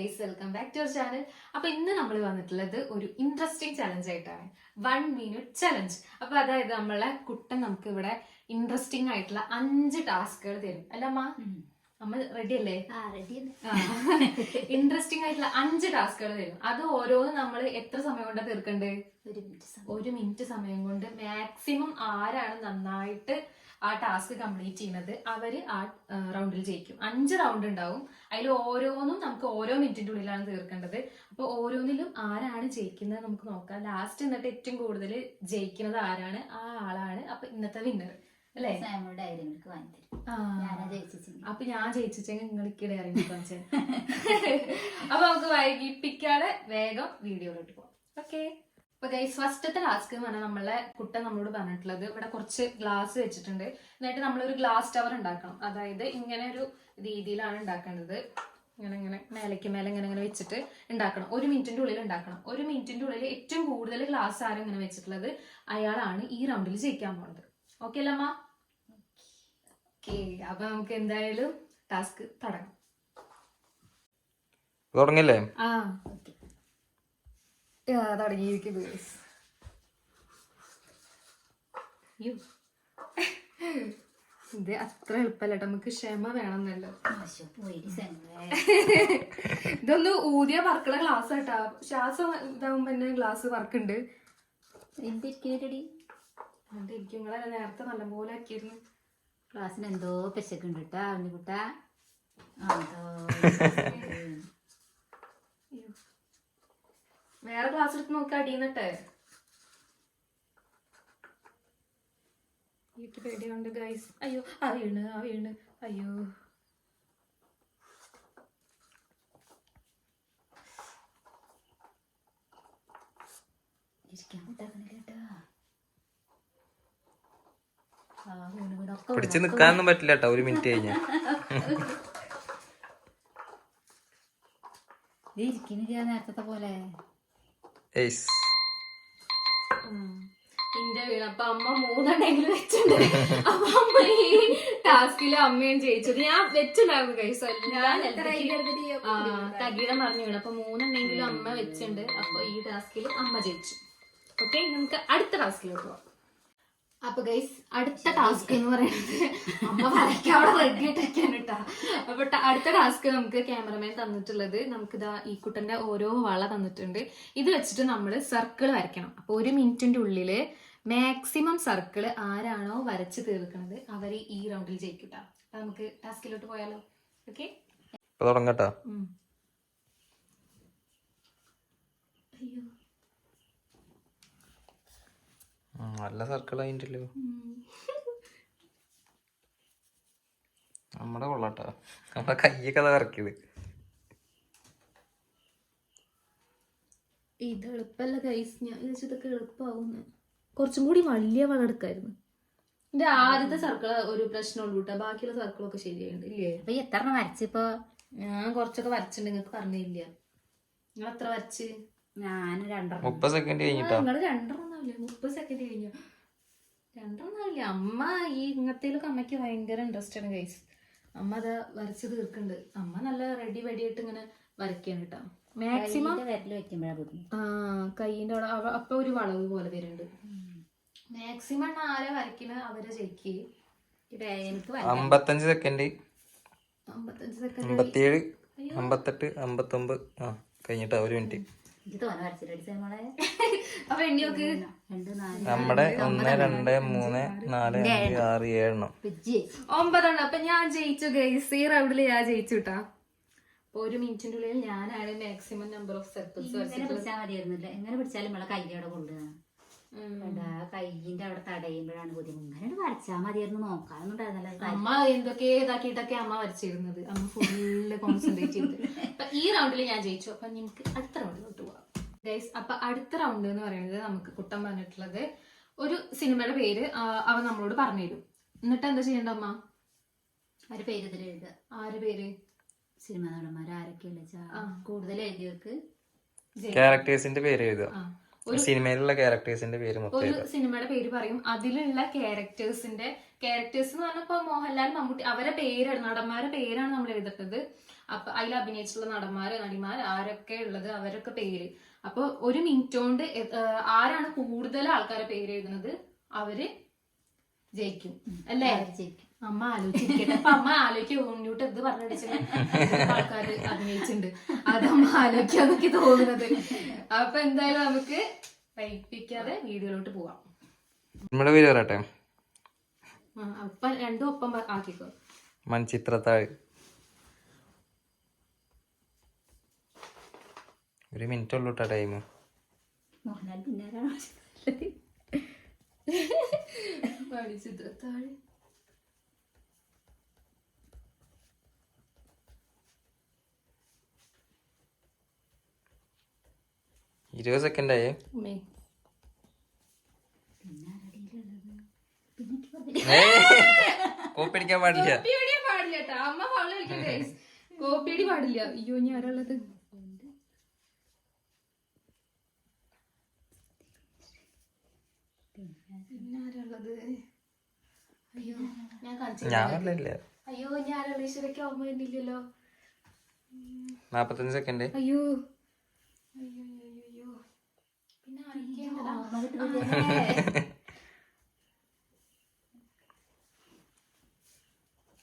Guys welcome back to channel അപ്പൊ ഇന്ന് നമ്മൾ വന്നിട്ടുള്ളത് ഒരു ഇൻട്രസ്റ്റിംഗ് ചലഞ്ച് ആയിട്ടാണ്. വൺ മിനിറ്റ് ചലഞ്ച് അപ്പൊ അതായത് നമ്മളെ കുട്ടൻ നമുക്ക് ഇവിടെ ഇൻട്രസ്റ്റിംഗ് ആയിട്ടുള്ള അഞ്ച് ടാസ്കുകൾ തരും. അല്ല അമ്മ റെഡി അല്ലേ? ഇൻട്രസ്റ്റിംഗ് ആയിട്ടുള്ള അഞ്ച് ടാസ്കുകൾ തരും. അത് ഓരോന്നും നമ്മൾ എത്ര സമയം കൊണ്ട് തീർക്കണ്ടേ? ഒരു മിനിറ്റ് സമയം. ഒരു മിനിറ്റ് സമയം കൊണ്ട് മാക്സിമം ആരാണ് നന്നായിട്ട് ആ ടാസ്ക് കംപ്ലീറ്റ് ചെയ്യുന്നത് അവർ ആ റൗണ്ടിൽ ജയിക്കും. അഞ്ച് റൗണ്ട് ഉണ്ടാവും. അതിൽ ഓരോന്നും നമുക്ക് ഓരോ മിനിറ്റിന്റെ ഉള്ളിലാണ് തീർക്കേണ്ടത്. അപ്പൊ ഓരോന്നിലും ആരാണ് ജയിക്കുന്നത് നമുക്ക് നോക്കാം. ലാസ്റ്റ് എന്നിട്ട് ഏറ്റവും കൂടുതൽ ജയിക്കുന്നത് ആരാണ്? ആ ആളാണ്. അപ്പൊ ഇന്നത്തെ വിന്നർ അല്ലേ? നമ്മുടെ ഡയറി മിൽക്ക് അപ്പൊ ഞാൻ ജയിച്ചെങ്കിൽ നിങ്ങൾ ഇക്കിടെ ഇറങ്ങി കാണിച്ചു. അപ്പൊ നമുക്ക് വൈകിപ്പിക്കാതെ വേഗം വീഡിയോയിലോട്ട് പോകാം ഓക്കെ അപ്പൊ ഗൈസ് ഫസ്റ്റത്തെ ടാസ്ക് എന്ന് പറഞ്ഞാൽ നമ്മളെ കുട്ട നമ്മളോട് പറഞ്ഞിട്ടുള്ളത് ഇവിടെ കുറച്ച് ഗ്ലാസ് വെച്ചിട്ടുണ്ട്. എന്നിട്ട് നമ്മളൊരു ഗ്ലാസ് ടവർ ഉണ്ടാക്കണം. അതായത് ഇങ്ങനെ ഒരു രീതിയിലാണ് ഉണ്ടാക്കേണ്ടത്. ഇങ്ങനെ ഇങ്ങനെ മേലേക്ക് മേലെ ഇങ്ങനെ ഇങ്ങനെ വെച്ചിട്ട് ഉണ്ടാക്കണം. ഒരു മിനിറ്റിന്റെ ഉള്ളിൽ ഉണ്ടാക്കണം. ഒരു മിനിറ്റിന്റെ ഉള്ളിൽ ഏറ്റവും കൂടുതൽ ഗ്ലാസ് ആരും ഇങ്ങനെ വെച്ചിട്ടുള്ളത്? അയാളാണ് ഈ റൗണ്ടിൽ ജയിക്കാൻ പോകുന്നത് ഓക്കെ അല്ലമ്മ? ഓക്കെ അപ്പൊ നമുക്ക് എന്തായാലും ടാസ്ക് തുടങ്ങാം. തുടങ്ങില്ലേ ആ ഓക്കെ. തുടങ്ങിയിരിക്കുന്നു ഇത് അത്ര എളുപ്പമല്ല ട്ടോ. നമുക്ക് ക്ഷമ വേണമെന്നല്ലോ. ഇതൊന്ന് ഊതിയ വർക്കുള്ള ഗ്ലാസ് കേട്ടാ ശ്വാസം ഇതാവുമ്പോ തന്നെ ഗ്ലാസ് വർക്കുണ്ട്. എന്തിരിക്കും? നേരത്തെ നല്ലപോലെ ആക്കിയിരുന്നു. ക്ലാസ്സിന് എന്തോ പെശക്കുണ്ട് കേട്ടാ അവനിക്കുട്ട വേറെ ക്ലാസ് എടുത്ത് നോക്കി അടിയുന്നിട്ടെ എനിക്ക് പേടിയുണ്ട് ഗൈസ് അയ്യോ ആ വീണ് ആ വീണ്. അയ്യോ. ഇരിക്കാൻ പറ്റാക്കണില്ല കേട്ടാ ആ വീണ് വീണ് ഒക്കെ പിടിച്ച് നിക്കാനൊന്നും പറ്റില്ല കേട്ടോ ഒരു മിനിറ്റ് കഴിഞ്ഞ. നേരത്തെ പോലെ. അപ്പൊ അമ്മ മൂന്നെണ്ണെങ്കിലും വെച്ചിട്ടുണ്ട്. അപ്പൊ അമ്മ ഈ ടാസ്കിൽ അമ്മയും ജയിച്ചത്. ഞാൻ വെച്ചിട്ടുണ്ടായിരുന്നു കൈസ് തകീടം അപ്പൊ മൂന്നെണ്ണെങ്കിലും അമ്മ വെച്ചിട്ടുണ്ട്. അപ്പൊ ഈ ടാസ്കിൽ അമ്മ ജയിച്ചു. ഓക്കെ നമുക്ക് അടുത്ത ടാസ്കിലോട്ട് പോവാം. അപ്പൊ ഗൈസ് അടുത്ത ടാസ്ക് എന്ന് പറയുന്നത് അമ്മ വരയ്ക്കാൻ അവിടെ റെഡി ആയിട്ടിരിക്കാൻ കേട്ടാ അപ്പൊ അടുത്ത ടാസ്ക് നമുക്ക് ക്യാമറമാൻ തന്നിട്ടുള്ളത് നമുക്ക് ഇതാ ഈ കുട്ടന്റെ ഓരോ വള തന്നിട്ടുണ്ട്. ഇത് വെച്ചിട്ട് നമ്മൾ സർക്കിൾ വരയ്ക്കണം. അപ്പൊ ഒരു മിനിറ്റിന്റെ ഉള്ളിൽ മാക്സിമം സർക്കിൾ ആരാണോ വരച്ച് തീർക്കുന്നത് അവർ ഈ റൗണ്ടിൽ ജയിക്കട്ടോ അപ്പൊ നമുക്ക് ടാസ്കിലോട്ട് പോയാലോ? ഓക്കെ തുടങ്ങട്ടോ അയ്യോ. നല്ല സർക്കിൾ ആയിട്ടല്ലോ? നമ്മടെ കൊള്ളാട്ടോ. നമ്മുടെ കയ്യൊക്കെ അതാ ഇറക്കിയത് ഇത് എളുപ്പമല്ല ഗൈസ് ഞാൻ ഇതൊക്കെ എളുപ്പമാവുന്ന് കുറച്ചും കൂടി വലിയ വളം എടുക്കായിരുന്നു. എന്റെ ആദ്യത്തെ സർക്കിൾ ഒരു പ്രശ്നമുള്ളൂ കേട്ടോ ബാക്കിയുള്ള സർക്കിളൊക്കെ ശരിയായിട്ട് ഇല്ലേ? അപ്പൊ എത്ര വരച്ചിപ്പോ ഞാൻ കുറച്ചൊക്കെ വരച്ചിട്ടുണ്ട് നിങ്ങൾക്ക് പറഞ്ഞില്ല. നിങ്ങൾ എത്ര വരച്ച്? ഞാൻ രണ്ടെണ്ണം. മുപ്പത് സെക്കൻഡ് കഴിഞ്ഞിട്ടാ? നിങ്ങൾ മുപ്പത് സെക്കൻഡ് കഴിഞ്ഞു. അമ്മ ഈ ഇങ്ങനത്തേലൊക്കെ അമ്മയ്ക്ക് ഭയങ്കര ഇൻട്രസ്റ്റ് ആണ് ഗൈസ് അമ്മ അത് വരച്ച് തീർക്കുന്നുണ്ട് അമ്മ നല്ല റെഡി വെടിയായിട്ട് ഇങ്ങനെ വരയ്ക്കാണ് കേട്ടോ മാക്സിമം കൈയിന്റെ അവിടെ അപ്പൊ ഒരു വളവ് പോലെ വരുന്നുണ്ട്. മാക്സിമം ആരെ വരയ്ക്കണ? അവരെ ജയിക്ക് അമ്പത്തഞ്ച് സെക്കൻഡ് അമ്പത്തഞ്ച് സെക്കൻഡ് അമ്പത്തിയേഴ് അമ്പത്തെട്ട് അമ്പത്തൊമ്പത് ആ കഴിഞ്ഞിട്ടാ? ഒരു മിനിറ്റ് നമ്മുടെ ഒന്ന് രണ്ട് മൂന്ന് നാല് അഞ്ച് ആറ് ഏഴെണ്ണം ഫ്രിഡ്ജ് ഒമ്പതെണ്ണം. അപ്പൊ ഞാൻ ജയിച്ചു ഗൈസ് ഈ ഞാൻ ജയിച്ചു കേട്ടാ അപ്പൊ ഒരു മിനിറ്റിന്റെ ഉള്ളിൽ ഞാനാണ് മാക്സിമം നമ്പർ ഓഫ് സർക്കിൾസ് ഇങ്ങനെ പിടിച്ചാൽ മതിയായിരുന്നില്ല. എങ്ങനെ പിടിച്ചാലും നമ്മളെ കൈ അവിടെ കൊണ്ടുപോകാം കയ്യിന്റെ അവിടെ തടയുമ്പോഴാണ് ബുദ്ധിമുട്ട്. ഇങ്ങനെ വരച്ചാൽ മതിയായിരുന്നു നോക്കാനൊന്നും ഉണ്ടായിരുന്നല്ലോ അമ്മ എന്തൊക്കെ ഇതാക്കിയിട്ടൊക്കെ അമ്മ വരച്ചിരുന്നത്. അമ്മ ഫുള്ള് കോൺസെൻട്രേറ്റ് ചെയ്തു അപ്പൊ ഈ റൗണ്ടിൽ ഞാൻ ജയിച്ചു. അപ്പൊ നിങ്ങൾക്ക് അടുത്ത റൗണ്ടിലോട്ട് പോവാം. ഗൈസ് അപ്പൊ അടുത്ത റൗണ്ട് എന്ന് പറയുന്നത് നമുക്ക് കുട്ടം പറഞ്ഞിട്ടുള്ളത് ഒരു സിനിമയുടെ പേര് അവൻ നമ്മളോട് പറഞ്ഞു തരും എന്നിട്ട് എന്താ ചെയ്യണ്ട അമ്മ? ആര് പേര് ഇതിൽ എഴുതുക. ആര് പേര്? സിനിമ നടന്മാർ ആരൊക്കെയുള്ള ആ. കൂടുതൽ എഴുതിയവർക്ക് ക്യാരക്ടേഴ്സിന്റെ പേര് എഴുതുക. സിനിമയിലുള്ള ക്യാരക്ടേഴ്സിന്റെ പേര് മൊത്തം ഒരു സിനിമയുടെ പേര് പറയും. അതിലുള്ള ക്യാരക്ടേഴ്സിന്റെ ക്യാരക്ടേഴ്സ് എന്ന് പറഞ്ഞപ്പോ മോഹൻലാൽ മമ്മൂട്ടി അവരെ പേരാണ് നടന്മാരുടെ പേരാണ് നമ്മൾ എഴുതേണ്ടത്. അപ്പൊ അതിൽ അഭിനയിച്ചിട്ടുള്ള നടന്മാര് നടിമാർ ആരൊക്കെ ഉള്ളത് അവരൊക്കെ പേര്. അപ്പൊ ഒരു മിനിറ്റ് കൊണ്ട് ആരാണ് കൂടുതൽ ആൾക്കാരെ പേര് എഴുതുന്നത്? അവർ ജയിക്കും. അല്ലേ? ജയിക്കും. അമ്മ ആലോചിക്കട്ടെ അപ്പൊ അമ്മ ആലോചിക്കും ഉണ്ണിയൂട്ട് എന്ത് പറഞ്ഞിട്ട് ആൾക്കാര് അഭിനയിച്ചിട്ടുണ്ട്. അതമ്മ ആലോചിക്കാന്നൊക്കെ തോന്നുന്നത്. അപ്പൊ എന്തായാലും നമുക്ക് വൈപ്പിക്കാതെ വീഡിയോയിലോട്ട് പോവാം. നമ്മുടെ പേര് പറയട്ടെ? അപ്പൊ രണ്ടും ഒപ്പം ആക്കിക്കോ. മൺചിത്രത്താഴ്. ഒരു മിനിറ്റ് ഉള്ളൂ കേട്ടോ ടൈം മോഹൻലാൽ പിന്നാരാണോ ചിത്രത്താഴ് ഇരുപത് സെക്കൻഡ് ആയേ ഉമ്മേ. കോപ്പി അടിക്കാൻ പാടില്ല. പാടില്ല അമ്മ ഫൗൾ കളിക്കും guys. കോപ്പിയടി പാടില്ല. അയ്യോ ആരാളത് അയ്യോ ഞാൻ ഓർമ്മ വരുന്നില്ലല്ലോ. നാപ്പത്തഞ്ച് സെക്കൻഡ്. അയ്യോ അയ്യോ.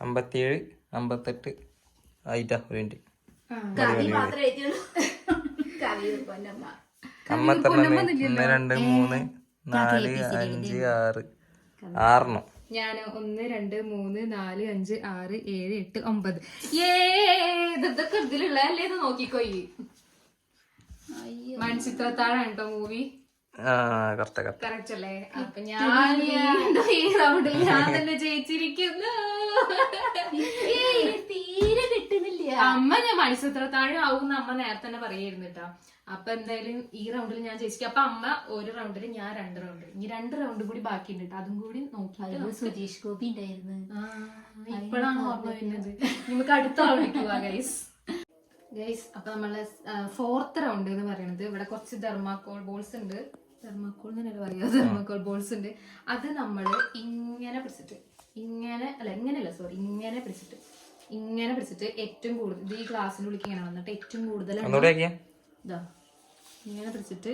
അമ്പത്തിയേഴ് അമ്പത്തെട്ട്. ആയിട്ടാ ഒരു മിനിറ്റ്. ഒന്ന് രണ്ട് മൂന്ന് നാല് അഞ്ച് ആറ്. ആറെണ്ണം. ഞാൻ ഒന്ന് രണ്ട് മൂന്ന് നാല് അഞ്ച് ആറ് ഏഴ് എട്ട് ഒമ്പത്. ഏ ഇതൊക്കെ ഇതിലുള്ള അല്ലേ ഇത് നോക്കിക്കോയി? മൺചിത്രത്താഴാണ് കേട്ടോ മൂവി കറക്റ്റ് അല്ലേ അപ്പൊ ഞാൻ ഈ റൗണ്ടിൽ ഞാൻ തന്നെ ജയിച്ചിരിക്കുന്നു. തീരെ കിട്ടുന്നില്ല. അമ്മ ഞാൻ മത്സ്യത്രത്താഴം ആവും അമ്മ നേരത്തെ തന്നെ പറയായിരുന്നു കേട്ടോ അപ്പൊ എന്തായാലും ഈ റൗണ്ടിൽ ഞാൻ ജയിച്ചിരിക്കും. അപ്പൊ അമ്മ ഒരു റൗണ്ടിൽ ഞാൻ രണ്ട് റൗണ്ട് ഇനി രണ്ട് റൗണ്ട് കൂടി ബാക്കിയുണ്ട് കേട്ടോ അതും കൂടി അയ്യോ സുരേഷ് ഗോപി ഉണ്ടായിരുന്നു. ആ, ഇപ്പോഴാണ് ഓർമ്മ വരുന്നത്. നമുക്ക് അടുത്ത റൗണ്ടിൽ പോവാ ഗൈസ് ഗൈസ് അപ്പൊ നമ്മളെ ഫോർത്ത് റൗണ്ട് എന്ന് പറയുന്നത് ഇവിടെ കുറച്ച് തെർമാക്കോൾ ബോൾസ് ഉണ്ട്. തെർമാക്കോൾ എന്നല്ല പറയുക? തെർമാക്കോൾ ബോൾസ് ഉണ്ട്. അത് നമ്മൾ ഇങ്ങനെ പിടിച്ചിട്ട് ഇങ്ങനെ അല്ല ഇങ്ങനെയല്ല സോറി ഇങ്ങനെ പിടിച്ചിട്ട് ഇങ്ങനെ പിടിച്ചിട്ട് ഏറ്റവും കൂടുതൽ ഇത് ഈ ഗ്ലാസ്സിന്റെ ഉള്ളിൽ ഇങ്ങനെ വന്നിട്ട് ഏറ്റവും കൂടുതൽ ഇതാ ഇങ്ങനെ പിടിച്ചിട്ട്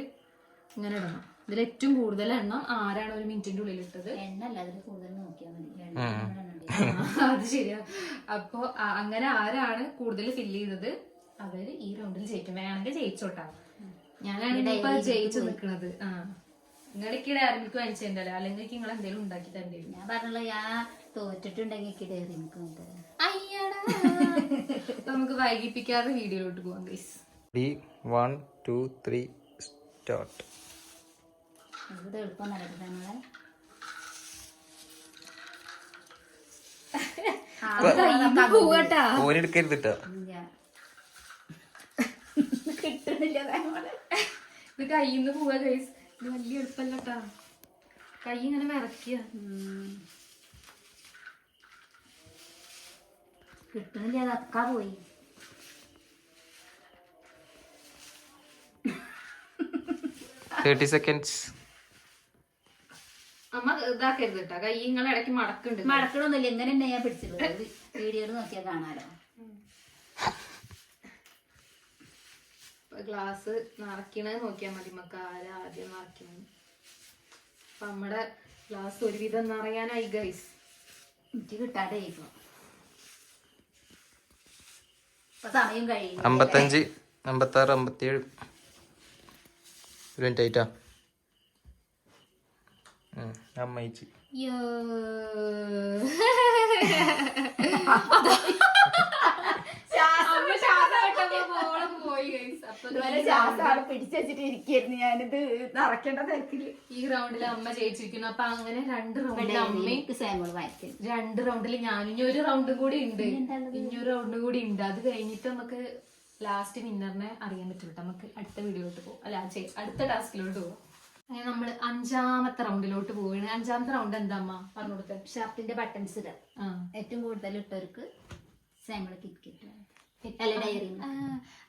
ഇങ്ങനെ ഇടണം. ഇതിൽ ഏറ്റവും കൂടുതൽ എണ്ണം ആരാണ് ഒരു മിനിറ്റിന്റെ ഉള്ളിൽ ഇട്ടത്? എണ്ണ അല്ല അതിൽ കൂടുതൽ നോക്കിയാൽ മതി. അത് ശരിയാ. അപ്പൊ അങ്ങനെ ആരാണ് കൂടുതൽ ഫില്ല് ചെയ്തത്? അവർ ഈ റൗണ്ടിൽ ജയിക്കും. വേണമെങ്കിൽ ജയിച്ചോട്ടാ. ഞാനാണ് ഇപ്പൊ ജയിച്ചു നിക്കണത്. ആ. നിങ്ങൾക്ക് ആരെങ്കിലും വാങ്ങിച്ചിട്ടുണ്ടല്ലോ അല്ലെങ്കിൽ നിങ്ങൾ എന്തെങ്കിലും ഉണ്ടാക്കി തരണ്ടേ ഞാൻ പറഞ്ഞല്ലോ ഞാൻ തോറ്റിട്ടുണ്ടെങ്കിൽ എനിക്ക് അയ്യടാ. നമുക്ക് വൈകിപ്പിക്കാതെ വീഡിയോയിലോട്ട് പോവാം ഗൈസ് ഡി വൺ ടു ത്രീ സ്റ്റാർട്ട് എളുപ്പം നമ്മളെ. കിട്ടണില്ല ഇത് കയ്യിൽ നിന്ന് പോവാ ഗൈസ് ഇത് വലിയ എളുപ്പല്ലട്ടാ കൈ ഇങ്ങനെ വിറക്കുക ഉം. അത് അതൊക്കെ പോയി. തേർട്ടി സെക്കൻഡ്സ് അമ്മ ഇതാക്കരുത് കേട്ടാ കൈ ഇങ്ങളെ ഇടയ്ക്ക് മടക്കുണ്ട്. മടക്കണമൊന്നുമില്ല എങ്ങനെ ഞാൻ പിടിച്ചിട്ടുള്ളത്. വീഡിയോയിൽ നോക്കിയാൽ കാണാലോ. ഗ്ലാസ് നിറയ്ക്കണേ നോക്കിയാൽ മതി. നമുക്ക് ആരാ ആദ്യം നിറയ്ക്കണം അപ്പൊ നമ്മുടെ ഗ്ലാസ് ഒരുവിധം നിറയാനായി ഗൈസ് എനിക്ക് കിട്ടാതെ ഇപ്പൊ. സമയം കഴിയും അമ്പത്തഞ്ച് അമ്പത്താറ് അമ്പത്തിയേഴ് മിനിറ്റ് ആയിട്ടാ. അമ്മയിച്ച് പോയി ഗൈസ് അപ്പൊ പിടിച്ചു വെച്ചിട്ട് ഇരിക്കുന്നു ഞാനിത് നിറക്കേണ്ട തിരക്കിൽ ഈ റൗണ്ടിൽ അമ്മ ജയിച്ചിരിക്കുന്നു. അപ്പൊ അങ്ങനെ രണ്ട് റൗണ്ടിൽ അമ്മയും രണ്ട് റൗണ്ടിൽ ഞാനും ഇനി ഒരു റൗണ്ട് കൂടി ഉണ്ട്. ഇനി ഒരു റൗണ്ട് കൂടി ഉണ്ട്. അത് കഴിഞ്ഞിട്ട് നമുക്ക് ലാസ്റ്റ് വിന്നറിനെ അറിയാൻ പറ്റുള്ളൂ നമുക്ക് അടുത്ത വീഡിയോട്ട് പോകും അല്ല അടുത്ത ടാസ്കിലോട്ട് പോകും അങ്ങനെ നമ്മൾ അഞ്ചാമത്തെ റൗണ്ടിലോട്ട് പോവുകയാണ്. അഞ്ചാമത്തെ റൗണ്ട് എന്താ അമ്മ? പറഞ്ഞു കൊടുത്തത് ഷർട്ടിന്റെ ബട്ടൺസ് ഇടാം. ഏറ്റവും കൂടുതൽ ഇട്ടവർക്ക് സാമ്പിൾ കിറ്റ് ആ,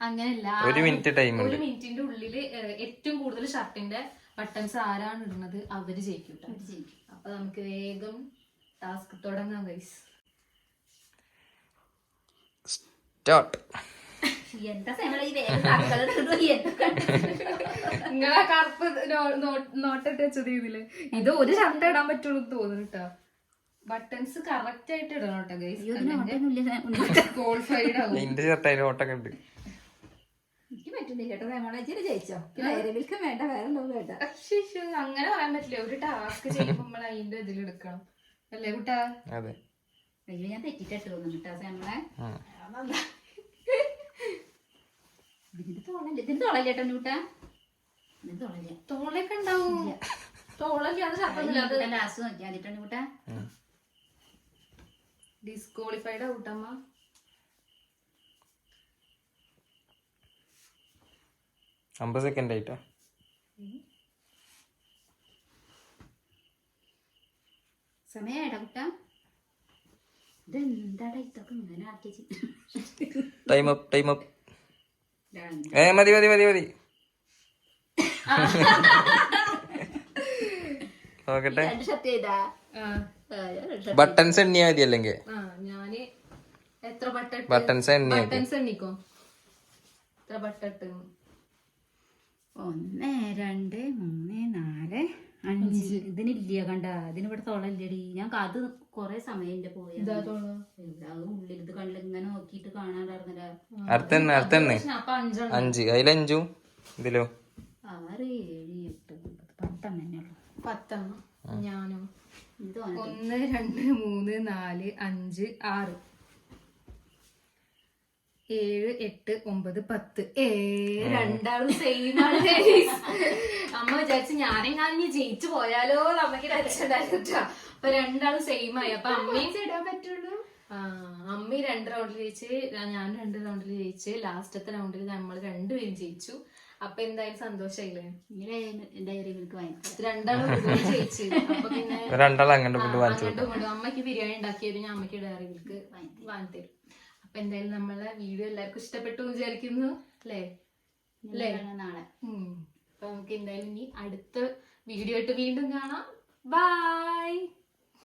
അങ്ങനെയല്ല ഒരു മിനിറ്റ് ടൈം ഒരു മിനിറ്റിന്റെ ഉള്ളിൽ ഏറ്റവും കൂടുതൽ ഷർട്ടിന്റെ ബട്ടൺസ് ആരാണ് ഇടുന്നത്? അവർ ജയിക്കും. അപ്പൊ നമുക്ക് വേഗം ടാസ്ക് തുടങ്ങാം ഗൈസ് സ്റ്റാർട്ട് എന്താ? നിങ്ങളാ കറുപ്പ് നോട്ടിട്ട് വെച്ചത് ഇതിൽ. ഇത് ഒരു ഷർട്ട് ഇടാൻ പറ്റുള്ളൂ എന്ന് തോന്നുന്നു കേട്ടോ ബട്ടൺസ് കറക്റ്റ് ആയിട്ട് ഇടണം കേട്ടോ ഗൈസ്. ക്വാളിഫൈഡ് ആവും. നിന്റെ ഷർട്ടായാലും ഓട്ടൊക്കെ ഉണ്ട് എനിക്ക് പറ്റുന്നില്ല കേട്ടോ രമണേച്ചിന് ജയിച്ചോ? ഡയറി വേണ്ട വേറെ ഒന്നും വേണ്ട. അങ്ങനെ പറയാൻ പറ്റില്ല. ഒരു ടാസ്ക് ചെയ്യുമ്പോൾ നമ്മൾ അതിന്റെ ഇതിൽ എടുക്കണം. അല്ലേ കുട്ടാ? അതെ. അയ്യോ ഞാൻ തെറ്റിട്ടിട്ട് തോന്നുന്നു കേട്ടോ നമ്മളെ. ഇതിന്റെ തോളല്ലേ? ഇതിന്റെ തോളല്ലേ കേട്ടോ കൂട്ടാ? ഇതിന്റെ തോളല്ലേ? തോളൊക്കെ ഉണ്ടാവും. തോളല്ലേ അത് ലാസ്റ്റ് നോക്കിയാൽ കേട്ടോ കൂട്ടാ. ഡിസ്ക്വാളിഫൈഡ് ഔട്ടമ്മ അമ്പത് സെക്കൻഡ് ആയിട്ടാ. സമയായിട്ടാ കുട്ടാ? ഇതെന്താടാ ഇതൊക്കെ ഇങ്ങനെ ആക്കി ടൈം അപ്പ് ടൈം അപ്പ് ഏ മതി മതി മതി മതി. നോക്കട്ടെ. ബട്ടൺസ് എണ്ണിയാ മതി അല്ലെങ്കിൽ ഞാൻ എത്ര ബട്ടൺസ് എണ്ണിയാ മതി. ബട്ടൺസ് എണ്ണിക്കോ? എത്ര ബട്ടട്ട് ഒന്ന് രണ്ട് മൂന്ന് നാല് അഞ്ച്. ഇതിനില്ല കണ്ട. ഇതിന് ഇവിടെ തോളല്ലേടി ഞാൻ അത് കൊറേ സമയം എന്റെ പോയ ഉള്ളിൽ ഇത് കണ്ടില്ല ഇങ്ങനെ നോക്കിട്ട് കാണാണ്ടായിരുന്നില്ല അഞ്ച്. അതിലഞ്ചും ഇതിലോ. ആറ് ഏഴ് എട്ട് ഒമ്പത് പത്തെണ്ണം പത്തെണ്ണം. ഞാനും. ഒന്ന് രണ്ട് മൂന്ന് നാല് അഞ്ച് ആറ്. ഏഴ് എട്ട് ഒമ്പത് പത്ത്. ഏ രണ്ടാളും സെയിം ആണ്. അമ്മ വിചാരിച്ച് ഞാനെങ്ങാനും ഇനി ജയിച്ചു പോയാലോ നമുക്ക് രക്ഷണ്ടായിരുന്നു അപ്പൊ രണ്ടാളും സെയിം ആയി. അപ്പൊ അമ്മയും ചേടാൻ പറ്റുള്ളൂ. ആ, അമ്മയും രണ്ട് റൗണ്ടിൽ ജയിച്ച് ഞാൻ രണ്ട് റൗണ്ടിൽ ജയിച്ച് ലാസ്റ്റത്തെ റൗണ്ടിൽ നമ്മൾ രണ്ടുപേരും ജയിച്ചു. അപ്പൊ എന്തായാലും സന്തോഷായില്ലേ? രണ്ടാളും ഒരുപോലെ ജയിച്ചു. അപ്പൊ പിന്നെ രണ്ടാൾ അങ്ങോട്ട് കൊണ്ട് വാങ്ങിച്ചു അങ്ങോട്ടും ഇങ്ങോട്ടും അമ്മയ്ക്ക് ബിരിയാണി ഉണ്ടാക്കിയത് ഞാൻ അമ്മയ്ക്ക് ഡയറി മിൽക്ക് വാങ്ങി തരും. അപ്പൊ എന്തായാലും നമ്മളെ വീഡിയോ എല്ലാവർക്കും ഇഷ്ടപ്പെട്ടു എന്ന് വിചാരിക്കുന്നു അല്ലേ? അല്ലേ? നാളെ. അപ്പൊ നമുക്ക് എന്തായാലും ഇനി അടുത്ത വീഡിയോ ആയിട്ട് വീണ്ടും കാണാം. ബൈ